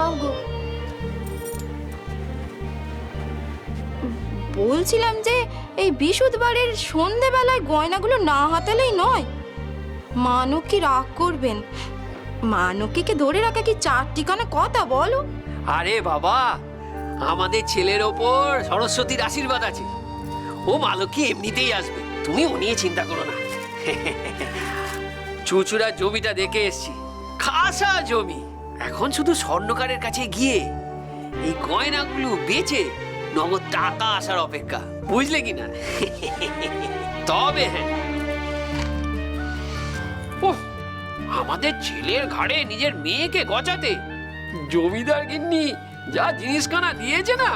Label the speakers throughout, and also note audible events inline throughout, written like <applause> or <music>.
Speaker 1: অঙ্গ বলছিলাম যে এই বিশুদবারের সন্ধেবেলায় গয়নাগুলো না হাতালেই নয়। মানকি রাগ করবেন? মানকিকে ধরে রাখা কি চার ঠিকানা কথা বলো।
Speaker 2: আরে বাবা, আমাদের ছেলের ওপর সরস্বতীর আশীর্বাদ আছে। ও মালকী এমনিতেই আসবে, তুমি ও নিয়ে চিন্তা করো না। <laughs> চুচুরা জমিটা দেখে এসছি, খাসা জমি। এখন শুধু স্বর্ণকারের কাছে গিয়ে এই গয়নাগুলো বেচে নগদ টাকা আসার অপেক্ষা বুঝলে কি না? তবে হ্যাঁ। উফ, আমাদের ছেলের ঘাড়ে নিজের মেয়েকে গচাতে জমিদার গিন্নি যা জিনিসখানা দিয়েছে না?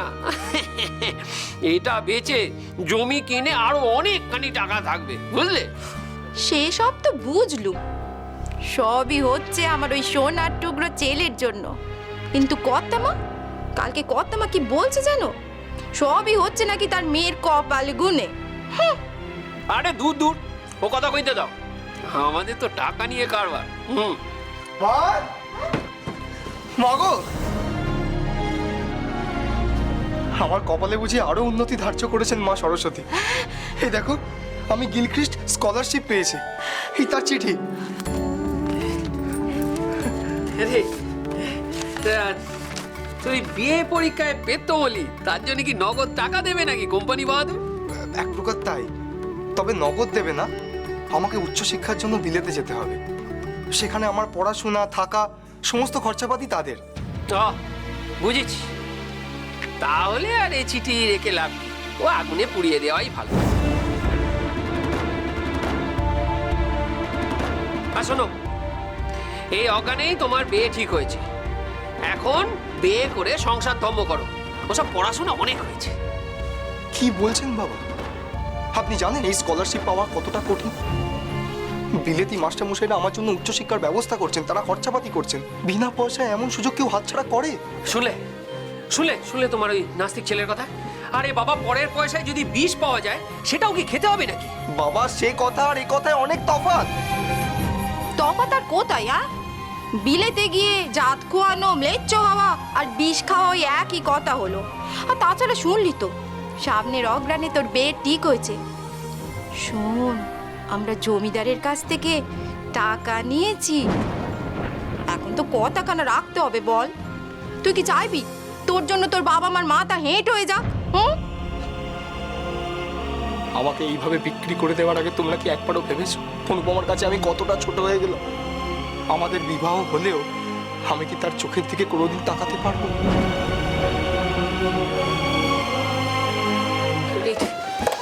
Speaker 2: এটা বেচে জমি কিনে আরও অনেকখানি টাকা থাকবে বুঝলে?
Speaker 1: সেসব তো বুঝলুম। সবই হচ্ছে আমার ওই সোনার টুকরো ছেলের জন্য। কিন্তু কর্তামা কালকে কর্তামা কি বলছে জানো? সবই হচ্ছে নাকি তার মেয়ের কপাল গুনে
Speaker 2: আরে দূর দূর ও কথা কইতে দাও। আমাদের তো টাকা নিয়ে কারবার। হুম।
Speaker 3: মাগো! আমার কপালে বুঝি আরও উন্নতি ধার্য করেছেন মা সরস্বতী। এই দেখো আমি গিলক্রিস্ট স্কলারশিপ পেয়েছি। এই তার চিঠি।
Speaker 2: তা তুই বিয়ে পরীক্ষায় পেতো বলি তার জন্য কি নগদ টাকা দেবে নাকি কোম্পানি বাহাদুর?
Speaker 3: এক প্রকার তাই তবে নগদ দেবে না আমাকে উচ্চশিক্ষার জন্য বিলেতে যেতে হবে। সেখানে আমার পড়াশোনা থাকা সমস্ত খরচাপাতি তাদের।
Speaker 2: বুঝেছি। তাহলে আর এই চিঠি রেখে লাভ ও আগুনে পুড়িয়ে দেওয়াই ভালো। শোনো এই অজ্ঞানেই তোমার বিয়ে ঠিক হয়েছে। এখন বিয়ে করে সংসার ধম্ম করো। ওসব পড়াশোনা অনেক হয়েছে।
Speaker 3: কি বলছেন বাবা? আপনি জানেন এই স্কলারশিপ পাওয়া কতটা কঠিন? বিলেতি মাস্টারমশাইরা আমার জন্য উচ্চশিক্ষার ব্যবস্থা করছেন তারা খরচাপাতি করছেন। বিনা পয়সায় এমন সুযোগ কেউ হাতছাড়া করে?
Speaker 2: শুনলে শুনলে শুনলে তোমার ওই নাস্তিক ছেলের কথা? আরে বাবা পরের পয়সায় যদি বিষ পাওয়া যায় সেটাও কি খেতে হবে নাকি?
Speaker 3: বাবা সে কথা আর এ কথায় অনেক তফাৎ।
Speaker 1: তফাৎ আর কোথায়, আ? বিলেতে গিয়ে জাত খোয়ানো, ম্লেচ্ছ হওয়া আর বিষ খাওয়া ওই একই কথা হলো। আর তাছাড়া শুনলি তো সামনের অগ্রাণে তোর বিয়ে ঠিক হয়েছে। শোন, আমরা জমিদারের কাছ থেকে টাকা নিয়েছি। এখন তো কথা টাকানা রাখতে হবে, বল। তুই কি চাইবি? তোর জন্য তোর বাবা মার মাথা হেঁট হয়ে যাক।
Speaker 3: আমাকে এইভাবে বিক্রি করে দেওয়ার আগে তোমরা কি একবারও ভেবেছো? অনুপমার কাছে আমি কতটা ছোট হয়ে গেলাম। আমাদের বিবাহ হলেও আমি কি তার চোখের দিকে কোনোদিন তাকাতে পারব?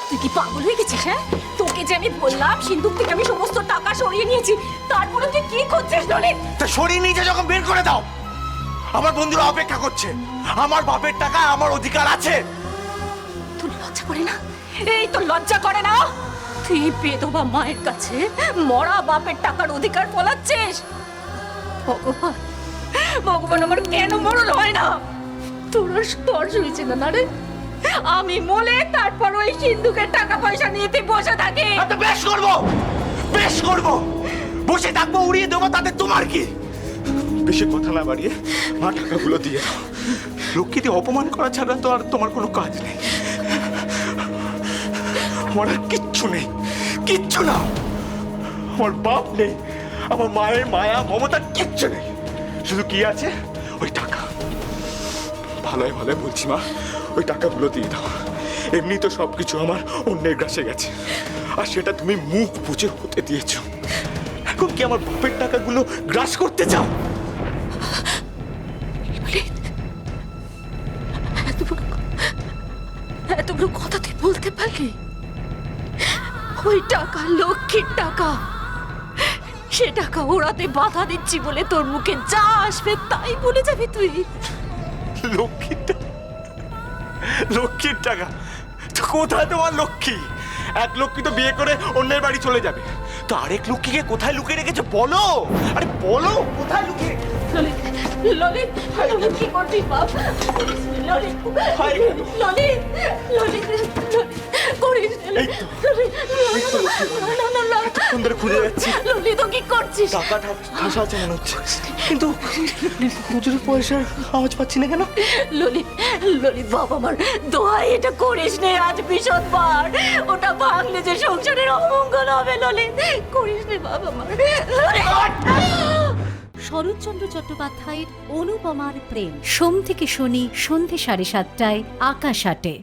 Speaker 4: তুই কি পাগল হয়ে গেছিস হ্যাঁ? তোকে যে আমি বললাম সিন্ধুক থেকে আমি সমস্ত টাকা সরিয়ে নিয়েছি তারপরে তুই কি করছিস ললিত
Speaker 5: তা সরিয়ে নিয়ে যা যখন বের করে দাও। আমার বন্ধুরা অপেক্ষা করছে। আমার বাপের টাকা আমার অধিকার আছে।
Speaker 4: তোর লজ্জা করে না? এই তো লজ্জা করে না? তুই বেদবা মায়ের কাছে মরা বাপের টাকার অধিকার ফলাচ্ছিস? ভগবান ভগবান আমার কেন মরণ হয় না? তোর স্পর্শ হয়েছে না রে? আমি মলে তারপর ওই সিন্ধুকের টাকা পয়সা নিয়ে তুই বসে থাকি।
Speaker 5: তো বেশ করব বেশ করব। বসে থাকব, উড়িয়ে দেবো, তাতে তোমার কি? বেশি কথা না বাড়িয়ে মা টাকাগুলো দিয়ে লক্ষ্মীতে অপমান করা ছাড়া তো আর তোমার কোনো কাজ নেই। আমার আর কিচ্ছু নেই। কিচ্ছু না। আমার বাপ নেই। আমার মায়ের মায়া, মমতা কিচ্ছু নেই। শুধু কি আছে? ওই টাকা। ভালোই ভালোই বলছি মা। ওই টাকাগুলো দিয়ে দাও। এমনি তো সবকিছু আমার অন্যের গ্রাসে গেছে। আর সেটা তুমি মুখ বুঝে হতে দিয়েছ। এখন কি আমার বাপের টাকাগুলো গ্রাস করতে চাও?
Speaker 4: এত বড় কথা তুই বলতে পারলি? ওই টাকা লক্ষ্মীর টাকা। সে টাকা ওড়াতে বাধা দিচ্ছি বলে তোর মুখে যা আসবে তাই বলে যাবি তুই।
Speaker 5: লক্ষ্মীর টাকা। লক্ষ্মীর টাকা। তো কোথায় তোমার লক্ষ্মী? এক লক্ষ্মী তো বিয়ে করে অন্যের বাড়ি চলে যাবে। তো আরেক লক্ষ্মীকে কোথায় লুকিয়ে রেখেছে? বলো। আরে বলো কোথায় লুকিয়ে
Speaker 4: ললিত ললিত ললিত কি করছিস বাপ? ললিত ললিত ললিত
Speaker 5: এই তো, এই তো এতক্ষণ ধরে খুঁজে যাচ্ছি।
Speaker 4: ললিত তো কি করছিস?
Speaker 5: টাকা ঠাসা আছে মনে হচ্ছে। কিন্তু খুচরো পয়সার আওয়াজ পাচ্ছি না কেন?
Speaker 4: ললিত ললিত বাবা আমার দোহাই এটা করিস নে আজ বিশদবার ওটা ভাঙলে যে সংসারের অমঙ্গল হবে ললিত। করিস নে বাবা আমার।
Speaker 6: শরৎচন্দ্র চট্টোপাধ্যায়ের অনুপমার প্রেম। সোম থেকে শনি সন্ধে সাড়ে সাতটায় আকাশ আটে।